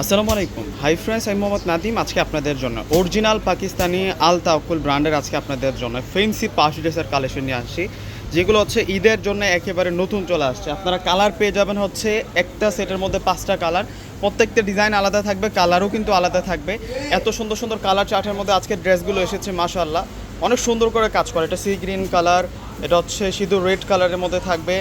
আসসালামু আলাইকুম। Hi friends, আমি মোহাম্মদ নাদিম। আজকে আপনাদের জন্য অরিজিনাল পাকিস্তানি আল তাওকুল ব্র্যান্ডের আজকে আপনাদের জন্য ফেন্সি পাশ ড্রেসের কালেকশন নিয়ে আসছি, যেগুলো হচ্ছে ঈদের জন্য একেবারে নতুন চলে আসছে। আপনারা কালার পেয়ে যাবেন হচ্ছে একটা সেটের মধ্যে পাঁচটা কালার প্রত্যেকটা ডিজাইন আলাদা থাকবে কালারও কিন্তু আলাদা থাকবে। এত সুন্দর সুন্দর কালার চার্টের মধ্যে আজকে ড্রেসগুলো এসেছে, মাশাআল্লাহ। অনেক সুন্দর করে কাজ করে। এটা সি গ্রিন কালার এটা হচ্ছে সিঁদুর রেড কালারের মধ্যে থাকবে,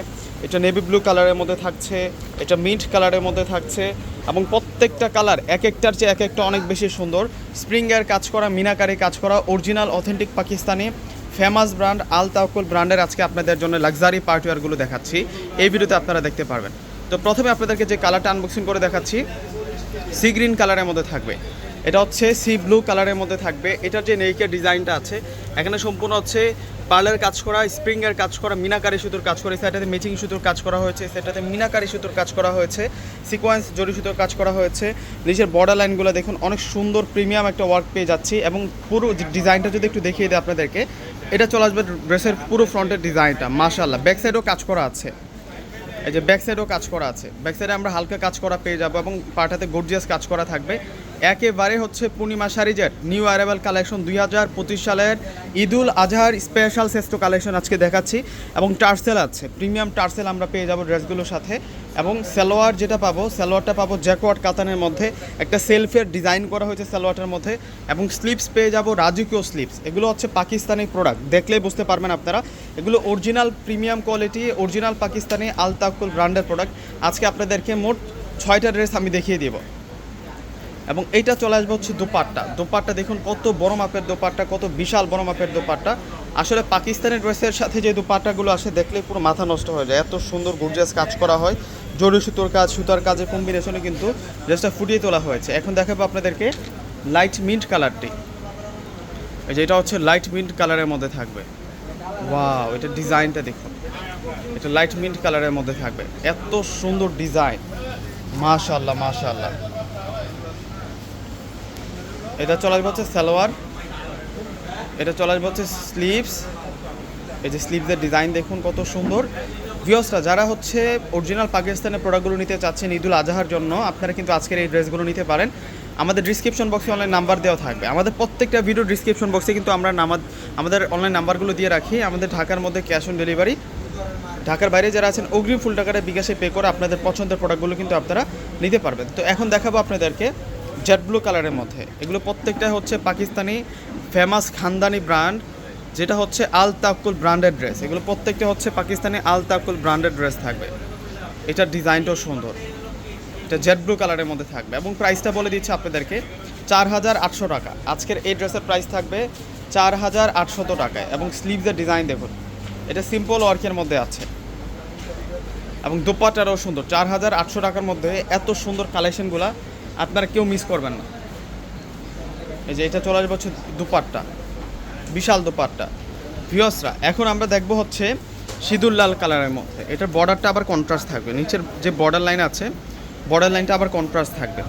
এটা নেভি ব্লু কালারের মধ্যে থাকছে, এটা মিন্ট কালারের মধ্যে থাকছে। এবং প্রত্যেকটা কালার এক একটার চেয়ে এক একটা অনেক বেশি সুন্দর। স্প্রিংয়ের কাজ করা, মিনাকারি কাজ করা, original, authentic Pakistani, famous brand, Al Tawakkal ব্র্যান্ডের আজকে আপনাদের জন্য লাক্সারি পার্টিওয়ারগুলো দেখাচ্ছি। এই ভিডিওতে আপনারা দেখতে পারবেন। তো প্রথমে আপনাদেরকে যে কালারটা আনবক্সিং করে দেখাচ্ছি, সি গ্রিন কালারের মধ্যে থাকবে। এটা হচ্ছে সি ব্লু কালারের মধ্যে থাকবে। এটার যে নেইকের ডিজাইনটা আছে, এখানে সম্পূর্ণ হচ্ছে পার্লের কাজ করা, স্প্রিংয়ের কাজ করা, মিনাকারি সুতোর কাজ করা সেটাতে ম্যাচিং সুতোর কাজ করা হয়েছে সেটাতে মিনাকারি সুতোর কাজ করা হয়েছে সিকোয়েন্স জরি সুতোর কাজ করা হয়েছে। নিচের বর্ডার লাইনগুলো দেখুন, অনেক সুন্দর প্রিমিয়াম একটা ওয়ার্ক পেয়ে যাচ্ছি এবং পুরো ডিজাইনটা যদি একটু দেখিয়ে দিই আপনাদেরকে, এটা চলে আসবে ড্রেসের পুরো ফ্রন্টের ডিজাইনটা মাশাল্লাহ ব্যাক সাইডেও কাজ করা আছে। এই যে ব্যাক সাইডেও কাজ করা আছে। ব্যাক সাইডে আমরা হালকা কাজ করা পেয়ে যাব এবং পাটাতে গর্জিয়াস কাজ করা থাকবে। একেবারে হচ্ছে পূর্ণিমা শাড়িজের নিউ অ্যারাইভাল কালেকশন দুই হাজার পঁচিশ সালের ঈদুল আজহার স্পেশাল শ্রেষ্ঠ কালেকশন আজকে দেখাচ্ছি। এবং টার্সেল আছে প্রিমিয়াম টার্সেল আমরা পেয়ে যাব ড্রেসগুলোর সাথে। এবং সালোয়ার যেটা পাবো, সালোয়ারটা পাবো জ্যাকওয়ার্ড কাতানের মধ্যে। একটা সেলফের ডিজাইন করা হয়েছে সালোয়ারটার মধ্যে। এবং স্লিপস পেয়ে যাব রাজকীয় স্লিপস এগুলো হচ্ছে পাকিস্তানি প্রোডাক্ট দেখলেই বুঝতে পারবেন আপনারা। এগুলো original premium quality original Pakistani Altawakkal ব্র্যান্ডের প্রোডাক্ট আজকে আপনাদেরকে মোট ছয়টা ড্রেস আমি দেখিয়ে দেবো। এবং এইটা চলে আসবে হচ্ছে দোপাট্টা। দোপাট্টা দেখুন, কত বড় মাপের দোপাট্টা, কত বিশাল বড় মাপের দোপাট্টা। আসলে পাকিস্তানি ড্রেসের সাথে যে দোপাট্টাগুলো আসে, দেখলে পুরো মাথা নষ্ট হয়ে যায়। এত সুন্দর গর্জিয়াস কাজ করা হয়। জরি সুতোর কাজ, সুতার কাজের কম্বিনেশনে কিন্তু ড্রেসটা ফুটিয়ে তোলা হয়েছে। এখন দেখাবো আপনাদেরকে লাইট মিন্ট কালারটি এই যে এটা হচ্ছে লাইট মিন্ট কালারের মধ্যে থাকবে। ওয়াও এটা ডিজাইনটা দেখুন। এটা লাইট মিন্ট কালারের মধ্যে থাকবে। এত সুন্দর ডিজাইন। মাশাল্লাহ মাশাল্লাহ এটা চলে আসবে হচ্ছে সালোয়ার। এটা চলে আসবে হচ্ছে স্লিভস এই যে স্লিভসের ডিজাইন দেখুন কত সুন্দর। ভিওসরা যারা হচ্ছে অরিজিনাল পাকিস্তানের প্রোডাক্টগুলো নিতে চাচ্ছেন ঈদুল আজহার জন্য, আপনারা কিন্তু আজকের এই ড্রেসগুলো নিতে পারেন। আমাদের ডিসক্রিপশন বক্সে অনলাইন নাম্বার দেওয়া থাকবে। আমাদের প্রত্যেকটা ভিডিও ডিসক্রিপশন বক্সে কিন্তু আমরা আমাদের অনলাইন নাম্বারগুলো দিয়ে রাখি। আমাদের ঢাকার মধ্যে ক্যাশ অন ডেলিভারি ঢাকার বাইরে যারা আছেন, অগ্রিম ফুল টাকাটা বিকাশে পে করে আপনাদের পছন্দের প্রোডাক্টগুলো কিন্তু আপনারা নিতে পারবেন। তো এখন দেখাবো আপনাদেরকে জেড ব্লু কালারের মধ্যে। এগুলো প্রত্যেকটা হচ্ছে পাকিস্তানি ফেমাস খানদানি ব্র্যান্ড, যেটা হচ্ছে আল তাকুল ব্র্যান্ডেড ড্রেস। এগুলো প্রত্যেকটা হচ্ছে পাকিস্তানি আল তাকুল ব্র্যান্ডেড ড্রেস থাকবে। এটার ডিজাইনটাও সুন্দর। এটা জেড ব্লু কালারের মধ্যে থাকবে এবং প্রাইসটা বলে দিচ্ছে আপনাদেরকে, চার হাজার আটশো টাকা। আজকের এই ড্রেসের প্রাইস থাকবে চার হাজার আটশত টাকায় এবং স্লিভসের ডিজাইন দেখুন, এটা সিম্পল ওয়ার্কের মধ্যে আছে। এবং দোপাটারও সুন্দর, চার হাজার আটশো টাকার মধ্যে এত সুন্দর কালেকশনগুলা আপনারা কেউ মিস করবেন না। এই যে এটা চলে আসবে হচ্ছে দুপাট্টা, বিশাল দুপাট্টা। ভিওসরা এখন আমরা দেখব হচ্ছে সিঁদুর লাল কালারের মধ্যে। এটার বর্ডারটা আবার কন্ট্রাস্ট থাকবে। নিচের যে বর্ডার লাইন আছে বর্ডার লাইনটা আবার কন্ট্রাস্ট থাকবে।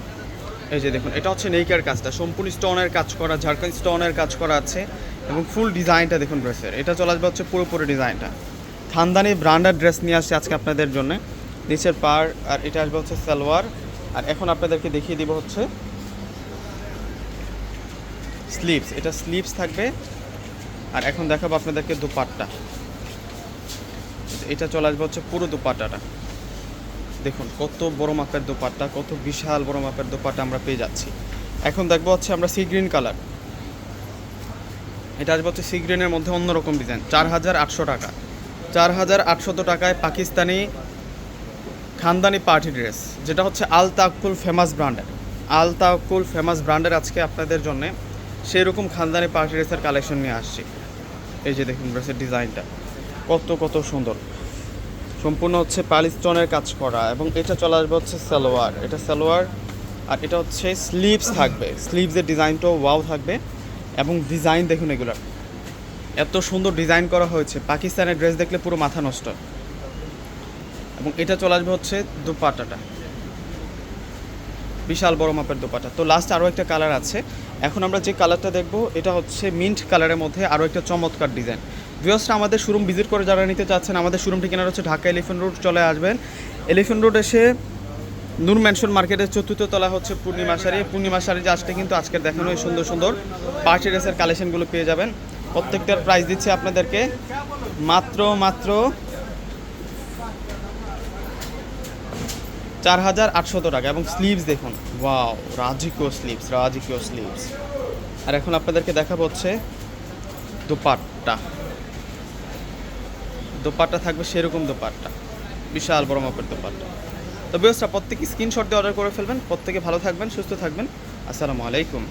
এই যে দেখুন, এটা হচ্ছে নেইকার কাজটা। সম্পূর্ণ স্টোনের কাজ করা, ঝাড়খণ্ড স্টোনের কাজ করা আছে এবং ফুল ডিজাইনটা দেখুন ড্রেসের এটা চলে আসবে হচ্ছে পুরোপুরি ডিজাইনটা খানদানি ব্র্যান্ডের ড্রেস নিয়ে আসছে আজকে আপনাদের জন্য। নিচের পার আর এটা আসবে হচ্ছে সালোয়ার। আর এখন আপনাদেরকে দেখিয়ে দিব হচ্ছে স্লিপস এটা স্লিপস থাকবে। আর এখন দেখাবো আপনাদেরকে দুপাট্টা। এটা চলে আসবে হচ্ছে পুরো দুপাট্টাটা। দেখুন, কত বড় মাপের দোপাট্টা, কত বিশাল বড় মাপের দোপাট্টা আমরা পেয়ে যাচ্ছি। এখন দেখব হচ্ছে আমরা সি গ্রিন কালার এটা আসবে হচ্ছে সি গ্রিনের মধ্যে অন্যরকম ডিজাইন চার হাজার আটশো টাকা। চার হাজার আটশত টাকায় পাকিস্তানি খানদানি পার্টি ড্রেস, যেটা হচ্ছে আল তাকুল ফেমাস ব্র্যান্ডের। আল তাকুল ফেমাস ব্র্যান্ডের আজকে আপনাদের জন্য সেই রকম খানদানি পার্টি ড্রেসের কালেকশন নিয়ে আসছি। এই যে দেখুন ড্রেসের ডিজাইনটা, কত কত সুন্দর। সম্পূর্ণ হচ্ছে পালিস্টনের কাজ করা এবং এটা চলে আসবে হচ্ছে সালোয়ার। এটা সালোয়ার আর এটা হচ্ছে স্লিভস থাকবে। স্লিভসের ডিজাইনটাও ওয়াও থাকবে এবং ডিজাইন দেখুন এগুলোর। এত সুন্দর ডিজাইন করা হয়েছে। পাকিস্তানের ড্রেস দেখলে পুরো মাথা নষ্ট। এবং এটা চলে আসবে হচ্ছে দুপাটাটা। বিশাল বড় মাপের দোপাটা। তো লাস্ট আরও একটা কালার আছে। এখন আমরা যে কালারটা দেখব, এটা হচ্ছে মিন্ট কালারের মধ্যে আরও একটা চমৎকার ডিজাইন ভিউসটা আমাদের শোরুম ভিজিট করে যারা নিতে চাচ্ছেন, আমাদের শোরুম ঠিকানা হচ্ছে ঢাকা এলিফেন্ট রোড চলে আসবেন। এলিফেন্ট রোড এসে নূর ম্যানশন মার্কেটের চতুর্থ তলা হচ্ছে পূর্ণিমা শাড়ি পূর্ণিমা শাড়ি যে আসলে কিন্তু আজকের দেখানো এই সুন্দর সুন্দর পার্টি ড্রেসের কালেকশনগুলো পেয়ে যাবেন। প্রত্যেকটার প্রাইস দিচ্ছে আপনাদেরকে। মাত্র মাত্র চার হাজার আটশত টাকা এবং স্লিভস দেখুন। ওয়াও রাজিকো স্লিভস রাজিকো স্লিভস আর এখন আপনাদেরকে দেখা হচ্ছে দোপাট্টা। দোপাট্টা থাকবে সেরকম দোপাট্টা। বিশাল বড় মাপের দোপাট্টা। তো বেস্টরা প্রত্যেকে স্ক্রিনশট দিয়ে অর্ডার করে ফেলবেন। প্রত্যেকে ভালো থাকবেন, সুস্থ থাকবেন। আসসালামু আলাইকুম।